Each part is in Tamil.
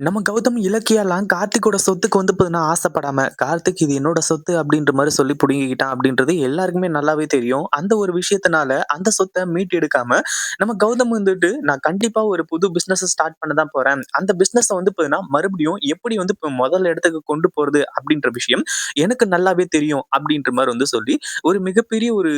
நம்ம கௌதம் இலக்கியாலாம் கார்த்திக்கோட சொத்துக்கு வந்து பார்த்தீங்கன்னா ஆசைப்படாம, கார்த்திக் இது என்னோட சொத்து அப்படின்ற மாதிரி சொல்லி புடுங்கிக்கிட்டான் அப்படின்றது எல்லாருக்குமே நல்லாவே தெரியும். அந்த ஒரு விஷயத்தினால அந்த சொத்தை மீட்டு எடுக்காம, நம்ம கௌதம் வந்துட்டு நான் கண்டிப்பா ஒரு புது பிசினஸ் ஸ்டார்ட் பண்ண தான் போறேன். அந்த பிசினஸ் வந்து பார்த்தீங்கன்னா, மறுபடியும் எப்படி வந்து இப்போ முதல் இடத்துக்கு கொண்டு போறது அப்படின்ற விஷயம் எனக்கு நல்லாவே தெரியும் அப்படின்ற மாதிரி வந்து சொல்லி, ஒரு மிகப்பெரிய ஒரு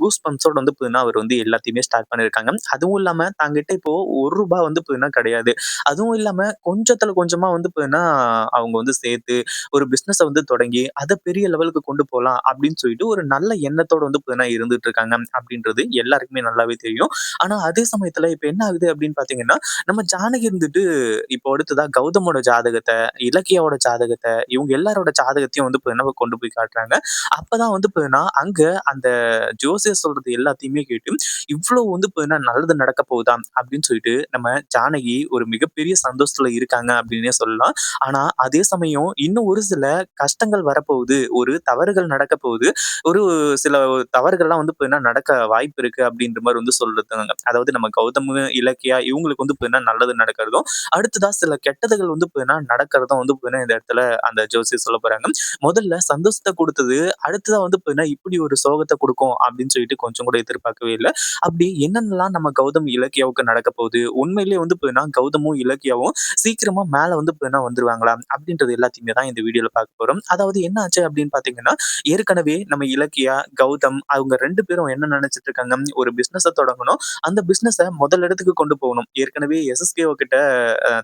கூஸ் பம்ப்ஸோட வந்து பார்த்தீங்கன்னா, அவர் வந்து எல்லாத்தையுமே ஸ்டார்ட் பண்ணியிருக்காங்க. அதுவும் இல்லாம தாங்கிட்ட இப்போ ஒரு ரூபாய் வந்து பார்த்தீங்கன்னா கிடையாது. அதுவும் இல்லாம கொஞ்சத்துல கொஞ்சமா வந்து போனா அவங்க வந்து சேர்த்து ஒரு பிஸ்னஸை வந்து தொடங்கி, அதை பெரிய லெவலுக்கு கொண்டு போகலாம் அப்படின்னு சொல்லிட்டு ஒரு நல்ல எண்ணத்தோட வந்து போனா இருந்துட்டு இருக்காங்க அப்படின்றது எல்லாருக்குமே நல்லாவே தெரியும். ஆனா அதே சமயத்துல இப்ப என்ன ஆகுது அப்படின்னு பார்த்தீங்கன்னா, நம்ம ஜானகி இருந்துட்டு இப்போ அடுத்ததா கௌதமோட ஜாதகத்தை இலக்கியாவோட ஜாதகத்தை இவங்க எல்லாரோட ஜாதகத்தையும் வந்து போனா கொண்டு போய் காட்டுறாங்க. அப்பதான் வந்து போனா அங்க அந்த ஜோசியர் சொல்றது எல்லாத்தையுமே கேட்டு, இவ்வளவு வந்து போனா நல்லது நடக்க போகுதா அப்படின்னு சொல்லிட்டு நம்ம ஜானகி ஒரு மிகப்பெரிய சந்தோஷத்துல இருக்காங்க அப்படின்னே சொல்லலாம். ஆனா அதே சமயம் இன்னும் ஒரு சில கஷ்டங்கள் வரப்போகுது. ஒரு தவறுகள் நடக்க போகுது. ஒரு சில தவறுகள்லாம் வந்து பார்த்தீங்கன்னா நடக்க வாய்ப்பு இருக்கு அப்படின்ற மாதிரி வந்து சொல்றாங்க. அதாவது நம்ம கௌதம், இலக்கியா இவங்களுக்கு வந்து பார்த்தீங்கன்னா நல்லது நடக்கிறதும், அடுத்ததா சில கெட்டதுகள் வந்து பார்த்தீங்கன்னா நடக்கிறதும் வந்து பார்த்தீங்கன்னா இந்த இடத்துல அந்த ஜோசி சொல்ல போறாங்க. முதல்ல சந்தோஷத்தை கொடுத்தது அடுத்ததா வந்து பார்த்தீங்கன்னா இப்படி ஒரு சோகத்தை கொடுக்கும் அப்படின்னு சொல்லிட்டு கொஞ்சம் கூட எதிர்பார்க்கவே இல்ல. அப்படி என்னென்னலாம் நம்ம கௌதம், இலக்கியாவுக்கு நடக்க போகுது? உண்மையிலேயே வந்து கௌதமும், இலக்கியாவும் சீக்கிரமா மேல வந்து என்ன வந்துருவாங்களா? அப்படின்றது எல்லாத்தையுமே தான் இந்த வீடியோல பார்க்க போறோம். அதாவது என்ன ஆச்சு அப்படின்னு பார்த்தீங்கன்னா, ஏற்கனவே நம்ம இலக்கியா, கௌதம் அவங்க ரெண்டு பேரும் என்ன நினைச்சிட்டு இருக்காங்க, ஒரு பிசினஸ தொடங்கணும். அந்த பிசினஸ முதல் இடத்துக்கு கொண்டு போகணும். ஏற்கனவே எஸ்.எஸ்.கே கிட்ட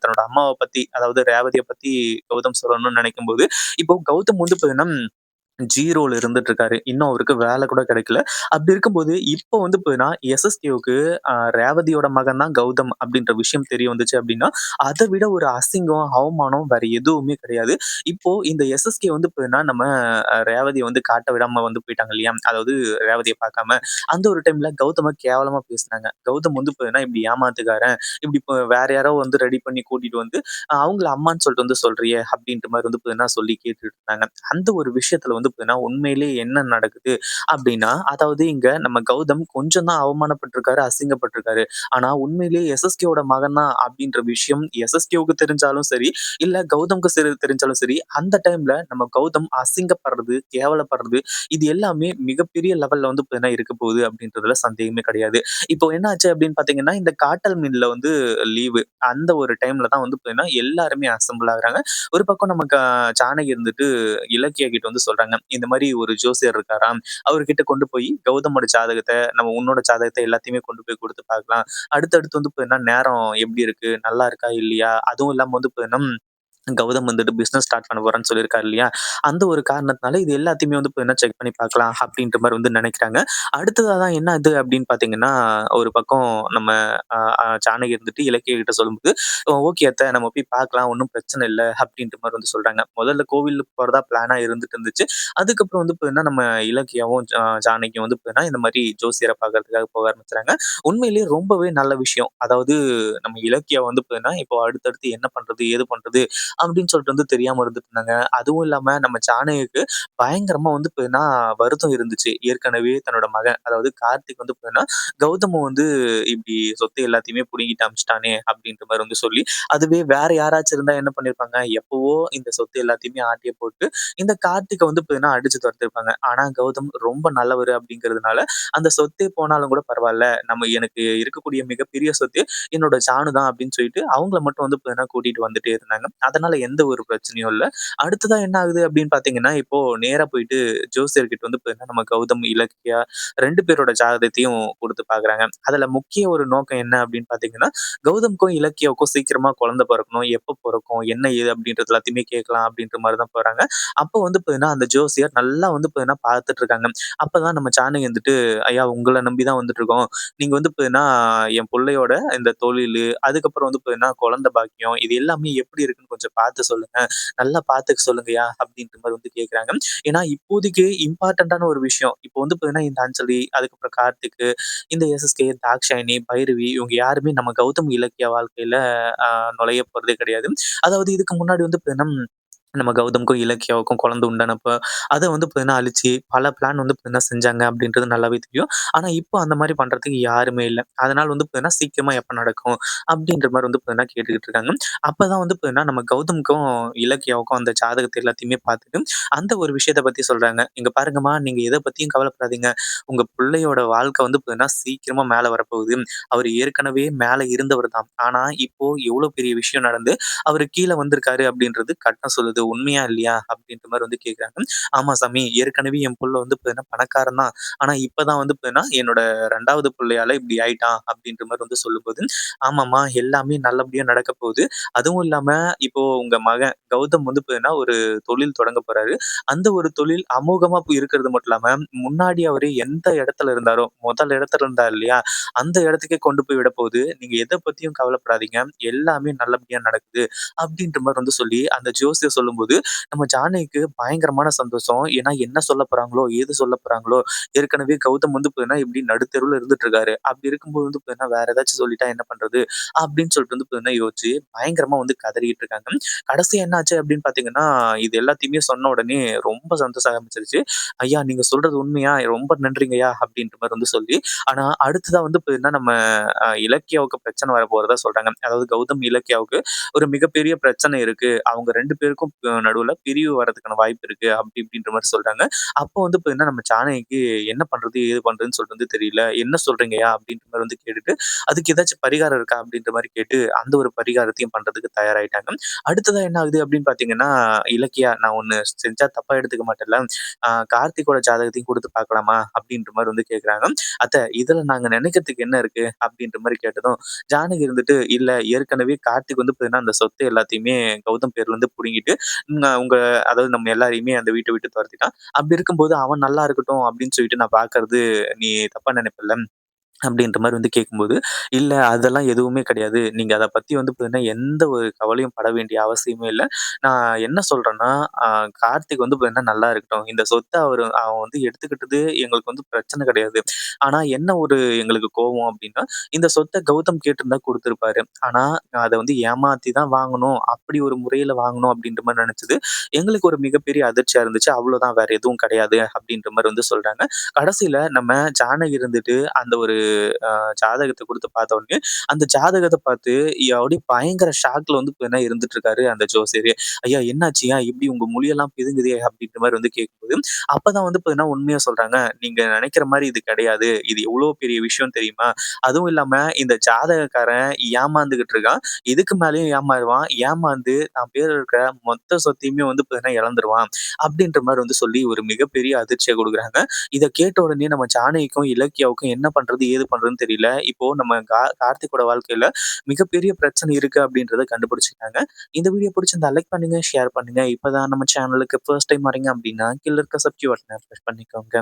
தன்னோட அம்மாவை பத்தி, அதாவது ரேவதியை பத்தி கௌதம் சொல்லணும்னு நினைக்கும் போது இப்போ கௌதம் வந்து பார்த்தீங்கன்னா ஜீரோல இருந்துட்டு இருக்காரு. இன்னும் அவருக்கு வேலை கூட கிடைக்கல. அப்படி இருக்கும்போது, இப்போ வந்து பார்த்தீங்கன்னா, எஸ்.எஸ்.கேவுக்கு அ ரேவதியோட மகன் தான் கௌதம் அப்படின்ற விஷயம் தெரிய வந்துச்சு அப்படின்னா, அத விட ஒரு அசிங்கம், அவமானம் வேற எதுவுமே கிடையாது. இப்போ இந்த எஸ்.எஸ்.கே வந்து பார்த்தீங்கன்னா, நம்ம அ ரேவதிய வந்து காட்ட விடாம வந்து போயிட்டாங்க இல்லையா? அதாவது ரேவதிய பார்க்காம. அந்த ஒரு டைம்ல கௌதம கேவலமா பேசுனாங்க. கௌதம் வந்து பார்த்தீங்கன்னா, இப்படி ஏமாத்துக்காரன், இப்படி இப்ப வேற யாரோ வந்து ரெடி பண்ணி கூட்டிட்டு வந்து, அ அவங்கள அம்மான்னு சொல்லிட்டு வந்து சொல்றியே அப்படின்ற மாரி வந்து பார்த்தீங்கன்னா சொல்லி கேட்டுட்டு இருந்தாங்க. அந்த ஒரு விஷயத்துல வந்து பார்த்தீங்கன்னா, உண்மையிலேயே என்ன நடக்குது அப்படின்னா, அதாவது இங்க நம்ம கௌதம் கொஞ்சம் தான் அவமானப்பட்டிருக்காரு அசிங்கப்பட்டிருக்காரு ஆனா உண்மையிலேயே எஸ்.எஸ்.கேவோட மகன் தான் அப்படின்ற விஷயம் எஸ்.எஸ்.கேவுக்கு தெரிஞ்சாலும் சரி, இல்ல கௌதம்க்கு சரி தெரிஞ்சாலும் சரி, அந்த டைம்ல நம்ம கௌதம் அசிங்கப்படுறது, கேவலப்படுறது, இது எல்லாமே மிகப்பெரிய லெவல்ல வந்து பார்த்தீங்கன்னா இருக்க போகுது அப்படின்றதுல சந்தேகமே கிடையாது. இப்போ என்ன ஆச்சு அப்படின்னு பாத்தீங்கன்னா இந்த காட்டல் மீன்ல வந்து லீவு. அந்த ஒரு டைம்ல தான் வந்து பார்த்தீங்கன்னா, எல்லாருமே அசம்பிள் ஆகுறாங்க. ஒரு பக்கம் நம்ம சாணகி இருந்துட்டு இலக்கிய கிட்ட வந்து சொல்றாங்க. இந்த மாதிரி ஒரு ஜோசியர் இருக்காராம். அவர்கிட்ட கொண்டு போய் கௌதமோட ஜாதகத்தை நம்ம உன்னோட ஜாதகத்தை எல்லாத்தையுமே கொண்டு போய் கொடுத்து பார்க்கலாம். அடுத்தடுத்து வந்து பார்த்தீங்கன்னா, நேரம் எப்படி இருக்கு? நல்லா இருக்கா? இல்லையா? அதுவும் இல்லாம வந்து பார்த்தீங்கன்னா கௌதம் வந்துட்டு பிஸ்னஸ் ஸ்டார்ட் பண்ண போறேன்னு சொல்லியிருக்காரு இல்லையா? அந்த ஒரு காரணத்தினால இது எல்லாத்தையுமே வந்து என்ன செக் பண்ணி பார்க்கலாம் அப்படின்ற மாதிரி வந்து நினைக்கிறாங்க அடுத்ததாக தான் என்ன இது அப்படின்னு பார்த்தீங்கன்னா, ஒரு பக்கம் நம்ம அ ஜானகி இருந்துட்டு இலக்கிய கிட்ட சொல்லும்போது, "ஓகே அத்த நம்ம போய் பார்க்கலாம். ஒன்றும் பிரச்சனை இல்லை அப்படின்ற மாதிரி வந்து சொல்றாங்க. முதல்ல கோவிலுக்கு போறதா பிளானா இருந்துட்டு இருந்துச்சு. அதுக்கப்புறம் வந்து பார்த்தீங்கன்னா, நம்ம இலக்கியாவும், ஜானகியும் வந்து பார்த்தீங்கன்னா, இந்த மாதிரி ஜோசியரை பார்க்கறதுக்காக போக ஆரம்பிச்சுறாங்க. உண்மையிலேயே ரொம்பவே நல்ல விஷயம். அதாவது நம்ம இலக்கியா வந்து பார்த்தீங்கன்னா, இப்போ அடுத்தடுத்து என்ன பண்றது? ஏது பண்றது? அப்படின்னு சொல்லிட்டு வந்து தெரியாம இருந்துட்டு இருந்தாங்க. அதுவும் இல்லாம நம்ம சாணகிக்கு பயங்கரமா வந்து பார்த்தீங்கன்னா, வருத்தம் இருந்துச்சு. ஏற்கனவே தன்னோட மகன் அதாவது கார்த்திக் வந்து பார்த்தீங்கன்னா, கௌதம வந்து இப்படி சொத்து எல்லாத்தையுமே புடுங்கிட்டு அமிச்சிட்டானே அப்படின்ற மாதிரி வந்து சொல்லி, அதுவே வேற யாராச்சும் இருந்தா என்ன பண்ணியிருப்பாங்க? எப்பவோ இந்த சொத்து எல்லாத்தையுமே ஆட்டிய போட்டு, இந்த கார்த்திகை வந்து பார்த்தீங்கன்னா அடிச்சு துரத்திருப்பாங்க ஆனா கௌதம் ரொம்ப நல்லவர் அப்படிங்கிறதுனால, அந்த சொத்தே போனாலும் கூட பரவாயில்ல நம்ம எனக்கு இருக்கக்கூடிய மிகப்பெரிய சொத்து என்னோட ஜானு தான் அப்படின்னு சொல்லிட்டு, அவங்கள மட்டும் வந்து பார்த்தீங்கன்னா கூட்டிட்டு வந்துட்டே இருந்தாங்க. அதனால அதனால எந்த ஒரு பிரச்சனையும் இல்ல. அடுத்ததா என்ன ஆகுது அப்படின்னு பாத்தீங்கன்னா இப்போ நேரா போயிட்டு ஜோசியர்கிட்ட வந்து பார்த்தீங்கன்னா, நம்ம கௌதம், இலக்கியா ரெண்டு பேரோட ஜாதகத்தையும் குடுத்து பாக்குறாங்க அதுல முக்கிய ஒரு நோக்கம் என்ன அப்படின்னு பாத்தீங்கன்னா கௌதம்க்கும், இலக்கியாவுக்கும் சீக்கிரமா குழந்தை பிறக்கணும் எப்ப பிறக்கும் என்ன ஏது? அப்படின்றது எல்லாத்தையுமே கேட்கலாம் அப்படின்ற மாதிரி தான் போறாங்க. அப்போ வந்து பார்த்தீங்கன்னா, அந்த ஜோசியர் நல்லா வந்து பாத்தீங்கன்னா பார்த்துட்டு இருக்காங்க. அப்பதான் நம்ம ஜானகி வந்துட்டு, "ஐயா உங்கள நம்பிதான் வந்துட்டு இருக்கோம் நீங்க வந்து பாத்தீங்கன்னா என் பிள்ளையோட இந்த தொழில் அதுக்கப்புறம் வந்து பார்த்தீங்கன்னா, குழந்தை பாக்கியம் இது எல்லாமே எப்படி இருக்குன்னு கொஞ்சம் பார்த்து சொல்லுங்க. நல்லா பார்த்துக்க சொல்லுங்கயா அப்படின்ற மாதிரி வந்து கேட்குறாங்க. ஏன்னா இப்போதைக்கு இம்பார்ட்டண்ட்டான ஒரு விஷயம். இப்போ வந்து பார்த்தீங்கன்னா, இந்த அஞ்சலி, அதுக்கப்புறம் கார்த்திக்கு, இந்த எஸ்.எஸ்.கே, தாக்ஷாயணி, பைரவி இவங்க யாருமே நம்ம கௌதம், இலக்கிய வாழ்க்கையில நுழைய போறதே கிடையாது. அதாவது இதுக்கு முன்னாடி வந்து பார்த்தீங்கன்னா நம்ம கௌதம்க்கும், இலக்கியாவுக்கும் குழந்தை உண்டானப்ப, அத வந்து பார்த்தீங்கன்னா அழிச்சு, பல பிளான் வந்து பார்த்தீங்கன்னா செஞ்சாங்க அப்படின்றது நல்லாவே தெரியும். ஆனா, இப்போ அந்த மாரி பண்றதுக்கு யாருமே இல்ல. அதனால வந்து பார்த்தீங்கன்னா, சீக்கிரமா எப்ப நடக்கும்? அப்படின்ற மாரி வந்து பார்த்தீங்கன்னா கேட்டுக்கிட்டு இருக்காங்க. அப்பதான் வந்து பார்த்தீங்கன்னா, நம்ம கௌதம்க்கும், இலக்கியாவுக்கும் அந்த ஜாதகத்தை எல்லாத்தையுமே பார்த்துட்டு, அந்த ஒரு விஷயத்த பத்தி சொல்றாங்க. "இங்க பாருங்கம்மா, நீங்க எத பத்தியும் கவலைப்படாதீங்க. உங்க பிள்ளையோட வாழ்க்கை வந்து பார்த்தீங்கன்னா, சீக்கிரமா மேல வரப்போகுது. அவரு ஏற்கனவே மேல இருந்தவர் தான். ஆனா, இப்போ எவ்ளோ பெரிய விஷயம் நடந்து, அவரு கீழ வந்திருக்காரு அப்படின்றது கட்டம் சொல்லுது. உண்மையா? இல்லையா?" அப்படின்ற மாதிரி வந்து கேட்குறாங்க. "ஆமா சாமி, ஏற்கனவே என் புள்ள வந்து பார்த்தீங்கன்னா பணக்காரன் தான். ஆனா, இப்பதான் வந்து பார்த்தீங்கன்னா, என்னோட ரெண்டாவது பிள்ளையால இப்படி ஆயிட்டான்." அப்படின்ற மாதிரி வந்து சொல்லும்போது, "ஆமாம்மா, எல்லாமே நல்லபடியா நடக்க போகுது. அதுவும் இல்லாம இப்போ உங்க மகன் கௌதம் வந்து பார்த்தீங்கன்னா, ஒரு தொழில் தொடங்க போறாரு. அந்த ஒரு தொழில் அமோகமா இருக்கிறது மட்டும் இல்லாம, முன்னாடி அவரு எந்த இடத்துல இருந்தாரோ, முதல் இடத்துல இருந்தார் இல்லையா? அந்த இடத்துக்கே கொண்டு போய் விட போகுது நீங்க எதை பத்தியும் கவலைப்படாதீங்க. எல்லாமே நல்லபடியா நடக்குது." அப்படின்ற மாதிரி வந்து சொல்லி, அந்த ஜோசியர் சொல்லும்போது, நம்ம ஜானகிக்கு பயங்கரமான சந்தோஷம். ஏன்னா, என்ன சொல்ல போறாங்களோ? ஏது சொல்ல போறாங்களோ? ஏற்கனவே கௌதம் வந்து பார்த்தீங்கன்னா, இப்படி நடுத்தருவில் இருந்துட்டு இருக்காரு. அப்படி இருக்கும்போது வந்து பார்த்தீங்கன்னா, வேற ஏதாச்சும் சொல்லிட்டா என்ன பண்றது? அப்படின்னு சொல்லிட்டு வந்து பார்த்தீங்கன்னா யோசிச்சு, பயங்கரமா வந்து கதறிட்டு இருக்காங்க. கடைசி என்ன ஆச்சு அப்படின்னு பாத்தீங்கன்னா இது எல்லாத்தையுமே சொன்ன உடனே ரொம்ப சந்தோஷம் ஆரம்பிச்சிருச்சு. "ஐயா, நீங்க சொல்றது உண்மையா? ரொம்ப நன்றிங்கய்யா." அப்படின்ற மாதிரி வந்து சொல்லி, ஆனா அடுத்ததா வந்து பார்த்தீங்கன்னா, நம்ம இலக்கியாவுக்கு பிரச்சனை வர போறதா சொல்றாங்க. அதாவது கௌதம், இலக்கியாவுக்கு ஒரு மிகப்பெரிய பிரச்சனை இருக்கு. அவங்க ரெண்டு பேருக்கும் நடுவில் பிரிவு வரதுக்கான வாய்ப்பு இருக்கு. அப்படி இப்படின்ற மாதிரி சொல்றாங்க. அப்போ வந்து பார்த்தீங்கன்னா, நம்ம ஜானகிக்கு என்ன பண்றது? ஏது பண்றதுன்னு சொல்லிட்டு வந்து தெரியல. "என்ன சொல்றீங்கயா அப்படின்ற மாதிரி வந்து கேட்டுட்டு, "அதுக்கு ஏதாச்சும் பரிகாரம் இருக்கா?" அப்படின்ற மாதிரி கேட்டு, அந்த ஒரு பரிகாரத்தையும் பண்றதுக்கு தயாராயிட்டாங்க. அடுத்ததா என்ன ஆகுது அப்படின்னு பார்த்தீங்கன்னா, இலக்கியா, "நான் ஒண்ணு செஞ்சா தப்பா எடுத்துக்க மாட்டேன்ல கார்த்திகோட ஜாதகத்தையும் கொடுத்து பார்க்கலாமா?" அப்படின்ற மாதிரி வந்து கேட்குறாங்க. "அத்த, இதுல நாங்க நினைக்கிறதுக்கு என்ன இருக்கு?" அப்படின்ற மாதிரி கேட்டதும், ஜானகி இருந்துட்டு, "இல்ல ஏற்கனவே கார்த்திக் வந்து பார்த்தீங்கன்னா, அந்த சொத்து எல்லாத்தையுமே கௌதம் பேர்ல இருந்து புடுங்கிட்டு, உங்க அதாவது நம்ம எல்லாரையுமே அந்த வீட்டை விட்டு துரத்திட்டான் அப்படி இருக்கும்போது அவன் நல்லா இருக்கட்டும் அப்படின்னு சொல்லிட்டு நான் பாக்குறது நீ தப்பா நெனைப்பல்ல?" அப்படின்ற மாரி வந்து கேட்கும்போது, "இல்ல அதெல்லாம் எதுவுமே கிடையாது. நீங்க அத பத்தி வந்து பார்த்தீங்கன்னா, எந்த ஒரு கவலையும் பட வேண்டிய அவசியமே இல்ல. நான் என்ன சொல்றேன்னா, அ கார்த்திக் வந்து பார்த்தீங்கன்னா நல்லா இருக்கட்டும். இந்த சொத்த அவரு அவன் வந்து எடுத்துக்கிட்டது எங்களுக்கு வந்து பிரச்சனை கிடையாது. ஆனா என்ன ஒரு எங்களுக்கு கோவம் அப்படின்னா இந்த சொத்த கௌதம் கேட்டிருந்தா குடுத்திருப்பாரு. ஆனா அத வந்து ஏமாத்தி தான் வாங்கணும். அப்படி ஒரு முறையில வாங்கணும் அப்படின்ற மாரி நெனச்சது. எங்களுக்கு ஒரு மிகப்பெரிய அதிர்ச்சியா இருந்துச்சு. அவ்வளோதான் வேற எதுவும் கிடையாது அப்படின்ற மாரி வந்து சொல்றாங்க. கடைசியில் நம்ம ஜானகி இருந்துட்டு அந்த ஒரு ஜாதகத்தை கொடுத்து பார்த்த உடனே, அந்த ஜாதகத்தை பார்த்து அப்படியே பயங்கர ஷாக்ல வந்து என்ன இருந்துட்டு இருக்காரு அந்த ஜோசியர் "ஐயா என்னாச்சியா இப்படி உங்க மொழியெல்லாம் பிதுங்குதே?" அப்படின்ற மாதிரி வந்து கேட்கும்போது, அப்பதான் வந்து பார்த்தீங்கன்னா உண்மையா சொல்றாங்க. "நீங்க நினைக்கிற மாதிரி இது கிடையாது. இது எவ்வளோ பெரிய விஷயம் தெரியுமா? அதுவும் இல்லாம இந்த ஜாதகக்காரன் ஏமாந்துகிட்டு இருக்கான். இதுக்கு மேலயும் ஏமாறுவான். ஏமாந்து தான் பேர் இருக்கிற மொத்த சொத்தையுமே வந்து பார்த்தீங்கன்னா இழந்துருவான்." அப்படின்ற மாதிரி வந்து சொல்லி ஒரு மிகப்பெரிய அதிர்ச்சியை குடுக்குறாங்க. இத கேட்ட உடனே நம்ம ஜானகிக்கும், இலக்கியாவுக்கும் என்ன பண்றது? ஏது பண்றதுன்னு தெரியல. இப்போ நம்ம கார்த்திகோட வாழ்க்கையில மிகப்பெரிய பிரச்சனை இருக்கு அப்படின்றத கண்டுபிடிச்சிருக்காங்க இந்த வீடியோ பிடிச்சிருந்தா லைக் பண்ணுங்க, ஷேர் பண்ணுங்க. இப்பதான் நம்ம சேனலுக்கு ஃபர்ஸ்ட் டைம் வரீங்க அப்படின்னா, கீழ இருக்க சப்ஜி பட்டன பிரஸ் பண்ணிக்கோங்க.